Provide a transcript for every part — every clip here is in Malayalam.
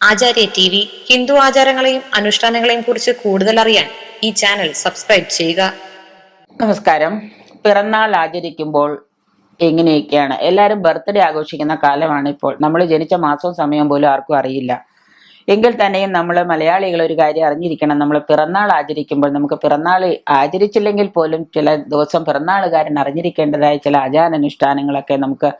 ആചാര്യ ടി വി ഹിന്ദു ആചാരങ്ങളെയും അനുഷ്ഠാനങ്ങളെയും കുറിച്ച് കൂടുതൽ അറിയാൻ ഈ ചാനൽ സബ്സ്ക്രൈബ് ചെയ്യുക. നമസ്കാരം. പിറന്നാൾ ആചരിക്കുമ്പോൾ എങ്ങനെയൊക്കെയാണ്? എല്ലാവരും ബർത്ത്ഡേ ആഘോഷിക്കുന്ന കാലമാണ് ഇപ്പോൾ നമ്മൾ ജനിച്ച മാസവും സമയം പോലും ആർക്കും അറിയില്ല. എങ്കിൽ തന്നെയും നമ്മൾ മലയാളികൾ ഒരു കാര്യം അറിഞ്ഞിരിക്കണം. നമ്മൾ പിറന്നാൾ ആചരിക്കുമ്പോൾ നമുക്ക് പിറന്നാൾ ആചരിച്ചില്ലെങ്കിൽ പോലും ചില ദിവസം പിറന്നാളുകാരൻ അറിഞ്ഞിരിക്കേണ്ടതായ ചില ആചാരാനുഷ്ഠാനങ്ങളൊക്കെ നമുക്ക്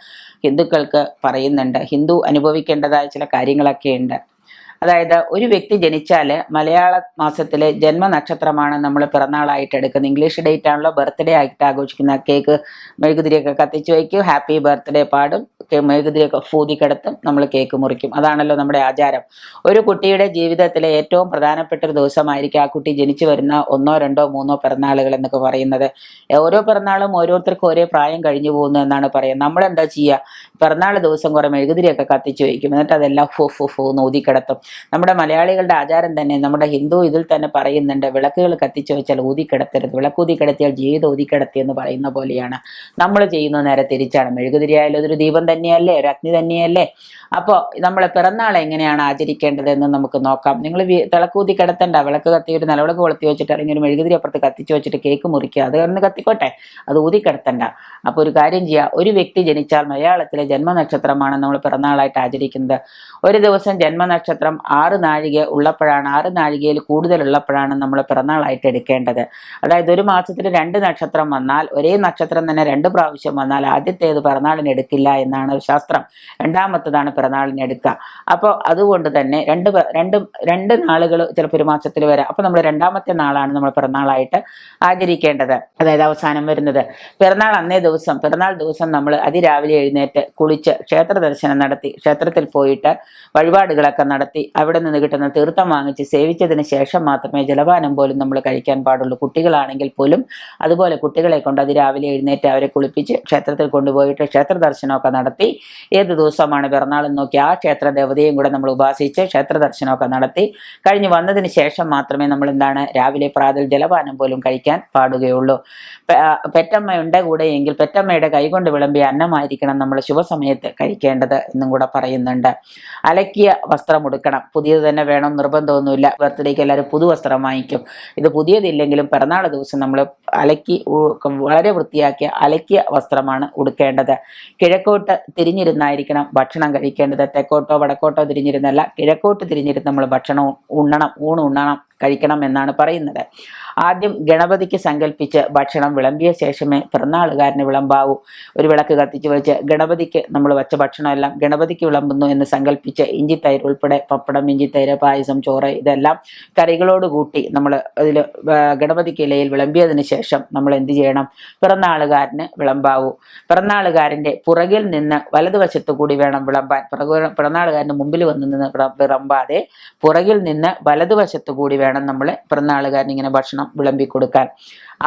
ഹിന്ദുക്കൾക്ക് പറയുന്നുണ്ട്. ഹിന്ദു അനുഭവിക്കേണ്ടതായ ചില കാര്യങ്ങളൊക്കെ ഉണ്ട് അതായത് ഒരു വ്യക്തി ജനിച്ചാൽ മലയാള മാസത്തിലെ ജന്മനക്ഷത്രമാണ് നമ്മൾ പിറന്നാളായിട്ട് എടുക്കുന്നത്. ഇംഗ്ലീഷ് ഡേറ്റ് ആണല്ലോ ബർത്ത്ഡേ ആയിട്ട് ആഘോഷിക്കുന്ന കേക്ക് മെഴുകുതിരിയൊക്കെ കത്തിച്ച് വയ്ക്കും. ഹാപ്പി ബർത്ത്ഡേ പാടും. മെഴുകുതിരിയൊക്കെ ഫൂതി കിടത്തും നമ്മൾ കേക്ക് മുറിക്കും. അതാണല്ലോ നമ്മുടെ ആചാരം. ഒരു കുട്ടിയുടെ ജീവിതത്തിലെ ഏറ്റവും പ്രധാനപ്പെട്ട ഒരു ദിവസമായിരിക്കും ആ കുട്ടി ജനിച്ചു വരുന്ന ഒന്നോ രണ്ടോ മൂന്നോ പിറന്നാളുകൾ എന്നൊക്കെ പറയുന്നത്. ഓരോ പിറന്നാളും ഓരോരുത്തർക്കും ഒരേ പ്രായം കഴിഞ്ഞു പോകുന്നു എന്നാണ് പറയുന്നത്. നമ്മളെന്താ ചെയ്യുക പിറന്നാൾ ദിവസം കുറെ മെഴുകുതിരിയൊക്കെ കത്തിച്ച് വയ്ക്കും. എന്നിട്ട് അതെല്ലാം ഫു ഫു ഫു എന്ന് ഊതിക്കിടത്തും. നമ്മുടെ മലയാളികളുടെ ആചാരം തന്നെ നമ്മുടെ ഹിന്ദു ഇതിൽ തന്നെ പറയുന്നുണ്ട് വിളക്കുകൾ കത്തിച്ചു വെച്ചാൽ ഊതിക്കിടത്തരുത്. വിളക്കൂതി കിടത്തിയാൽ ജീവിതം ഊതിക്കിടത്തി എന്ന് പറയുന്ന പോലെയാണ്. നമ്മൾ ചെയ്യുന്ന നേരെ തിരിച്ചാണ്. മെഴുകുതിരിയായാലും അതൊരു ദീപം തന്നെയല്ലേ? ഒരു അഗ്നി തന്നെയല്ലേ? അപ്പോൾ നമ്മൾ പിറന്നാൾ എങ്ങനെയാണ് ആചരിക്കേണ്ടത് എന്ന് നമുക്ക് നോക്കാം. നിങ്ങൾ തിളക്കൂതി കിടത്തണ്ട വിളക്ക് കത്തി ഒരു നിലവിളക്ക് കൊളുത്തി വെച്ചിട്ട് അല്ലെങ്കിൽ ഒരു മെഴുകുതിരി അപ്പുറത്ത് കത്തിച്ചു വെച്ചിട്ട് കേക്ക് മുറിക്കുക. അത് ഒന്ന് കത്തിക്കോട്ടെ. അത് ഊതി കിടത്തണ്ട അപ്പോൾ ഒരു കാര്യം ചെയ്യുക ഒരു വ്യക്തി ജനിച്ചാൽ മലയാളത്തിലെ ജന്മനക്ഷത്രമാണ് നമ്മൾ പിറന്നാളായിട്ട് ആചരിക്കുന്നത്. ഒരു ദിവസം ജന്മനക്ഷത്രം ആറ് നാഴിക ഉള്ളപ്പോഴാണ് ആറ് നാഴികയിൽ കൂടുതൽ ഉള്ളപ്പോഴാണ് നമ്മൾ പിറന്നാളായിട്ട് എടുക്കേണ്ടത്. അതായത് ഒരു മാസത്തിൽ രണ്ട് നക്ഷത്രം വന്നാൽ ഒരേ നക്ഷത്രം തന്നെ രണ്ട് പ്രാവശ്യം വന്നാൽ ആദ്യത്തേത് പിറന്നാളിന് എടുക്കില്ല എന്നാണ് ശാസ്ത്രം. രണ്ടാമത്തതാണ് പിറന്നാളിന് എടുക്കുക. അപ്പോൾ അതുകൊണ്ട് തന്നെ രണ്ട് രണ്ട് രണ്ട് നാളുകൾ ചിലപ്പോൾ ഒരു മാസത്തിൽ വരാം. അപ്പോൾ നമ്മൾ രണ്ടാമത്തെ നാളാണ് നമ്മൾ പിറന്നാളായിട്ട് ആചരിക്കേണ്ടത്. അതായത് അവസാനം വരുന്നത്. പിറന്നാൾ അന്നേ ദിവസം പിറന്നാൾ ദിവസം നമ്മൾ അതിരാവിലെ എഴുന്നേറ്റ് കുളിച്ച് ക്ഷേത്ര ദർശനം നടത്തി ക്ഷേത്രത്തിൽ പോയിട്ട് വഴിപാടുകളൊക്കെ നടത്തി അവിടെ നിന്ന് കിട്ടുന്ന തീർത്ഥം വാങ്ങിച്ച് സേവിച്ചതിന് ശേഷം മാത്രമേ ജലപാനം പോലും നമ്മൾ കഴിക്കാൻ പാടുള്ളൂ. കുട്ടികളാണെങ്കിൽ പോലും അതുപോലെ കുട്ടികളെ കൊണ്ട് അത് രാവിലെ എഴുന്നേറ്റ് അവരെ കുളിപ്പിച്ച് ക്ഷേത്രത്തിൽ കൊണ്ടുപോയിട്ട് ക്ഷേത്ര ദർശനമൊക്കെ നടത്തി ഏത് ദിവസമാണ് പിറന്നാളെന്ന് നോക്കി ആ ക്ഷേത്ര ദേവതയും കൂടെ നമ്മൾ ഉപാസിച്ച് ക്ഷേത്ര ദർശനമൊക്കെ നടത്തി. കഴിഞ്ഞ് വന്നതിന് ശേഷം മാത്രമേ നമ്മൾ എന്താണ് രാവിലെ പ്രാതൽ ജലപാനം പോലും കഴിക്കാൻ പാടുകയുള്ളൂ. പെറ്റമ്മയുണ്ട് കൂടെ എങ്കിൽ പെറ്റമ്മയുടെ കൈകൊണ്ട് വിളമ്പിയ അന്നമായിരിക്കണം നമ്മൾ ശുഭസമയത്ത് കഴിക്കേണ്ടത് എന്നും കൂടെ പറയുന്നുണ്ട്. അലക്കിയ വസ്ത്രം ഉടുക്കണം. പുതിയത് തന്നെ വേണം നിർബന്ധമൊന്നുമില്ല. ബർത്ത്ഡേക്ക് എല്ലാവരും പുതുവസ്ത്രം വാങ്ങിക്കും. ഇത് പുതിയതില്ലെങ്കിലും പിറന്നാൾ ദിവസം നമ്മൾ അലക്കി വളരെ വൃത്തിയാക്കിയ അലക്കിയ വസ്ത്രമാണ് ഉടുക്കേണ്ടത്. കിഴക്കോട്ട് തിരിഞ്ഞിരുന്നായിരിക്കണം ഭക്ഷണം കഴിക്കേണ്ടത്. തെക്കോട്ടോ വടക്കോട്ടോ തിരിഞ്ഞിരുന്നല്ല കിഴക്കോട്ട് തിരിഞ്ഞിരുന്ന് നമ്മൾ ഭക്ഷണം ഉണ്ണണം ഊണ് ഉണ്ണണം കഴിക്കണം എന്നാണ് പറയുന്നത്. ആദ്യം ഗണപതിക്ക് സങ്കല്പിച്ച് ഭക്ഷണം വിളമ്പിയ ശേഷമേ പിറന്നാളുകാരന് വിളമ്പാവൂ. ഒരു വിളക്ക് കത്തിച്ചു വെച്ച് ഗണപതിക്ക് നമ്മൾ വച്ച ഭക്ഷണമെല്ലാം ഗണപതിക്ക് വിളമ്പുന്നു എന്ന് സങ്കല്പിച്ച് ഇഞ്ചിത്തൈര് ഉൾപ്പെടെ പപ്പടം ഇഞ്ചിത്തൈര് പായസം ചോറ് ഇതെല്ലാം കറികളോട് കൂട്ടി നമ്മൾ അതിൽ ഗണപതിക്ക് ഇലയിൽ വിളമ്പിയതിന് ശേഷം നമ്മൾ എന്ത് ചെയ്യണം? പിറന്നാളുകാരന് വിളമ്പാവൂ. പിറന്നാളുകാരന്റെ പുറകിൽ നിന്ന് വലതുവശത്തു കൂടി വേണം വിളമ്പാൻ. പിറന്നാളുകാരന് മുമ്പിൽ വന്ന് നിന്ന് വിള- വിളമ്പാതെ പുറകിൽ നിന്ന് വലതുവശത്തു കൂടി വേണം നമ്മൾ പിറന്നാളുകാരൻ ഇങ്ങനെ ഭക്ഷണം വിളമ്പി കൊടുക്കാൻ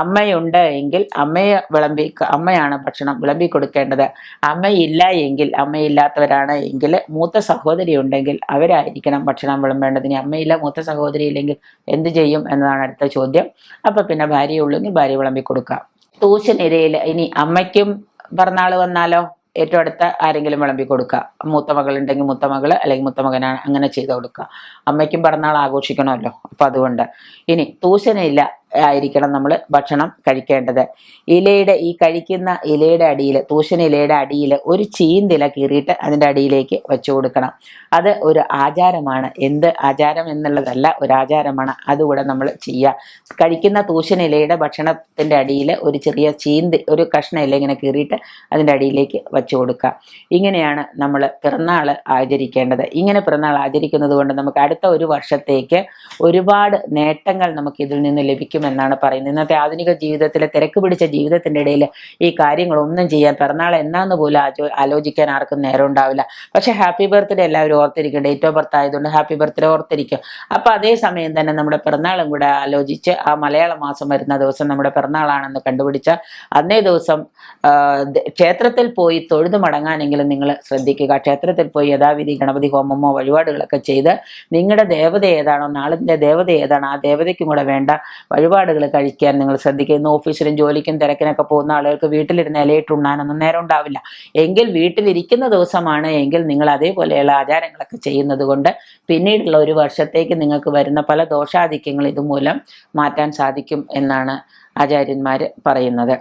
അമ്മയുണ്ട് എങ്കിൽ അമ്മയെ വിളമ്പി അമ്മയാണ് ഭക്ഷണം വിളമ്പി കൊടുക്കേണ്ടത് അമ്മയില്ല എങ്കിൽ അമ്മയില്ലാത്തവരാണ് എങ്കിൽ മൂത്ത സഹോദരി ഉണ്ടെങ്കിൽ അവരായിരിക്കണം ഭക്ഷണം വിളമ്പേണ്ടത്. ഇനി അമ്മയില്ല മൂത്ത സഹോദരി ഇല്ലെങ്കിൽ എന്ത് ചെയ്യും എന്നതാണ് അടുത്ത ചോദ്യം. അപ്പൊ പിന്നെ ഭാര്യ ഉള്ളെങ്കിൽ ഭാര്യ വിളമ്പി കൊടുക്കാം തൂശനിരയിൽ ഇനി അമ്മയ്ക്കും പിറന്നാൾ വന്നാലോ? ഏറ്റവും അടുത്ത ആരെങ്കിലും വിളമ്പി കൊടുക്കുക. മൂത്ത മകളുണ്ടെങ്കിൽ മൂത്ത മകൾ അല്ലെങ്കിൽ മൂത്ത മകനാണ് അങ്ങനെ ചെയ്ത് കൊടുക്കുക. അമ്മയ്ക്കും പിറന്നാൾ ആഘോഷിക്കണമല്ലോ. അപ്പൊ അതുകൊണ്ട്. ഇനി തൂശനില ആയിരിക്കണം നമ്മൾ ഭക്ഷണം കഴിക്കേണ്ടത്. ഇലയുടെ ഈ കഴിക്കുന്ന ഇലയുടെ അടിയിൽ തൂശന ഇലയുടെ അടിയിൽ ഒരു ചീന്തില കീറിയിട്ട് അതിന്റെ അടിയിലേക്ക് വെച്ചു കൊടുക്കണം. അത് ഒരു ആചാരമാണ്. എന്ത് ആചാരം എന്നുള്ളതല്ല ഒരു ആചാരമാണ്. അതുകൂടെ നമ്മൾ ചെയ്യുക കഴിക്കുന്ന തൂശന ഇലയുടെ ഭക്ഷണത്തിന്റെ അടിയിൽ ഒരു ചെറിയ ചീന്തി ഒരു കഷ്ണ ഇല ഇങ്ങനെ കീറിയിട്ട് അതിന്റെ അടിയിലേക്ക് വെച്ചു കൊടുക്കുക ഇങ്ങനെയാണ് നമ്മൾ പിറന്നാൾ ആചരിക്കേണ്ടത്. ഇങ്ങനെ പിറന്നാൾ ആചരിക്കുന്നത് കൊണ്ട് നമുക്ക് അടുത്ത ഒരു വർഷത്തേക്ക് ഒരുപാട് നേട്ടങ്ങൾ നമുക്ക് ഇതിൽ നിന്ന് ലഭിക്കുമെന്നാണ് പറയുന്നത്. ഇന്നത്തെ ആധുനിക ജീവിതത്തിലെ തിരക്ക് പിടിച്ച ജീവിതത്തിന്റെ ഇടയിൽ ഈ കാര്യങ്ങളൊന്നും ചെയ്യാൻ പിറന്നാൾ എന്നാന്ന് പോലും ആലോചിക്കാൻ ആർക്കും നേരം ഉണ്ടാവില്ല. പക്ഷെ ഹാപ്പി ബർത്ത്ഡേ എല്ലാവരും ഓർത്തിരിക്കും ഡേറ്റ് ഓഫ് ബർത്ത് ആയതുകൊണ്ട് ഹാപ്പി ബർത്ത്ഡേ ഓർത്തിരിക്കും. അപ്പോൾ അതേ സമയം തന്നെ നമ്മുടെ പിറന്നാളും കൂടെ ആലോചിച്ച് ആ മലയാള മാസം വരുന്ന ദിവസം നമ്മുടെ പിറന്നാളാണെന്ന് കണ്ടുപിടിച്ച അന്നേ ദിവസം ക്ഷേത്രത്തിൽ പോയി തൊഴുതു മടങ്ങാനെങ്കിലും നിങ്ങൾ ശ്രദ്ധിക്കുക. ക്ഷേത്രത്തിൽ പോയി യഥാവിധി ഗണപതി ഹോമമോ വഴിപാടുകളൊക്കെ ചെയ്ത് നിങ്ങളുടെ ദേവത ഏതാണോ നാളിന്റെ ദേവത ഏതാണോ ആ ദേവതയ്ക്കും കൂടെ വേണ്ട വഴിപാട് വഴിപാടുകൾ കഴിക്കാൻ നിങ്ങൾ ശ്രദ്ധിക്കുക ഇന്ന് ഓഫീസിലും ജോലിക്കും തിരക്കിനൊക്കെ പോകുന്ന ആളുകൾക്ക് വീട്ടിലിരുന്ന് ഇലയിട്ട് ഉണ്ണാനൊന്നും നേരം ഉണ്ടാവില്ല. എങ്കിൽ വീട്ടിലിരിക്കുന്ന ദിവസമാണ് എങ്കിൽ നിങ്ങൾ അതേപോലെയുള്ള ആചാരങ്ങളൊക്കെ ചെയ്യുന്നത് കൊണ്ട് പിന്നീടുള്ള ഒരു വർഷത്തേക്ക് നിങ്ങൾക്ക് വരുന്ന പല ദോഷാധിക്യങ്ങൾ ഇതുമൂലം മാറ്റാൻ സാധിക്കും എന്നാണ് ആചാര്യന്മാർ പറയുന്നത്.